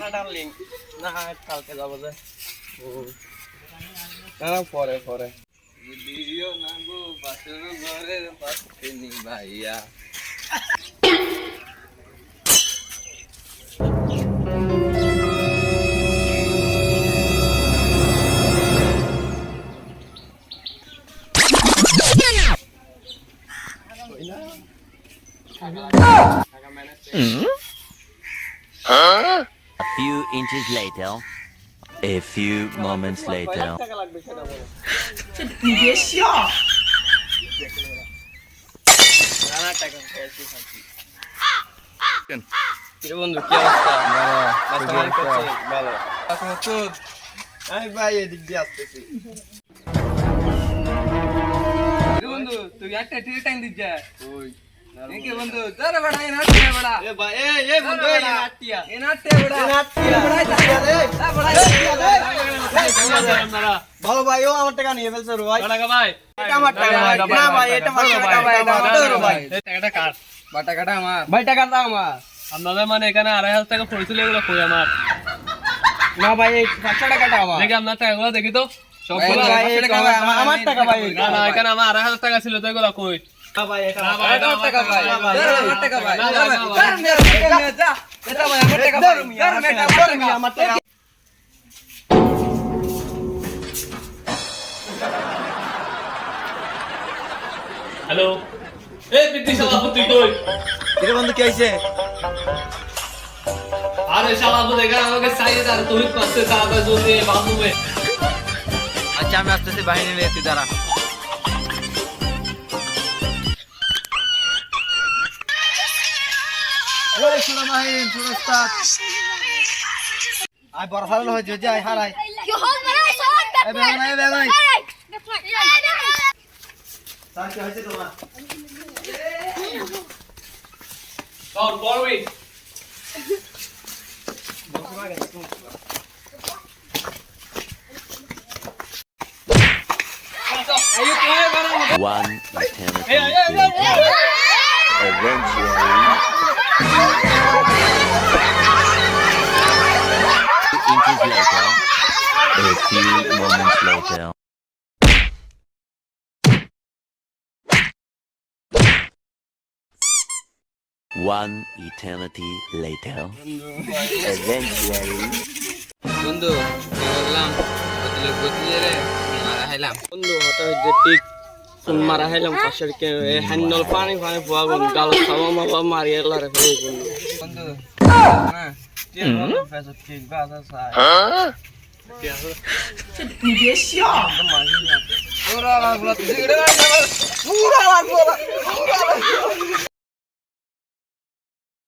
না ডার্লিং না কালকে যাব যে। না পরে পরে। দিও না গো বাসর ঘরের পাশে ভাইয়া। A few inches later, a few moments later. বন্ধু কি অবস্থা ভালো আমি ভাই এদিক দিয়ে আসতেছি বন্ধু তুই একটা টিরে টাইম দিচ্ছে ওই একে বন্ধু দাঁড়া বড়া এ নাটে বড়া এ ভাই এ এ বন্ধু এই নাটিয়া এ নাটে বড়া এ নাটিয়া ভালো ভাই ও আমার টাকা নিয়ে ফেলছে ভাই টাকা ভাই এটা আমার টাকা ভাই না ভাই এটা আমার টাকা ভাই এটা আমার ভাই টাকাটা আমার ভাই টাকাটা আমার আপনাদের মানে এখানে আড়াই হাজার টাকা পড়েছিল এগুলো কই আমার না ভাই এই পাঁচশো টাকাটা আমার দেখি আপনার টাকাগুলো দেখি তো সবগুলো আমার টাকা ভাই না না এখানে আমার আড়াই হাজার টাকা ছিল তো এগুলো কই হ্যালো এই পিটি সভাপতি কই? কিরে বন্ধু কি হইছে? আরে সভাপতি এখানে আমাকে চাইয়ে তার তুই পাশে তাড়াতাড়ি জলদি বাথরুমে। আচ্ছা আমি আসতেছি বাহিনী নিয়ে তুই দাঁড়া। শুনো মাহিন শুনো উস্তাদ আই বড় হারাল হয়েছে যাই হারাই এই বেগুন, এই বেগুন। স্যার কি হয়েছে তোমার কর করবি One eternity later. Eventually. Two inches later. A few moments later. One eternity later. Eventually. বন্ধু বললাম বদলে বদলে রে মারা খাইলাম বন্ধু হঠাৎ যে ঠিক তুন মারা হেলাম পাশের কে হ্যান্ডল পানি পানি বুয়া গুন গাল। খাওয়া মা বাবা মারি এলার হয়ে গুন বন্ধু পুরা লাগল পুরা লাগল পুরা লাগল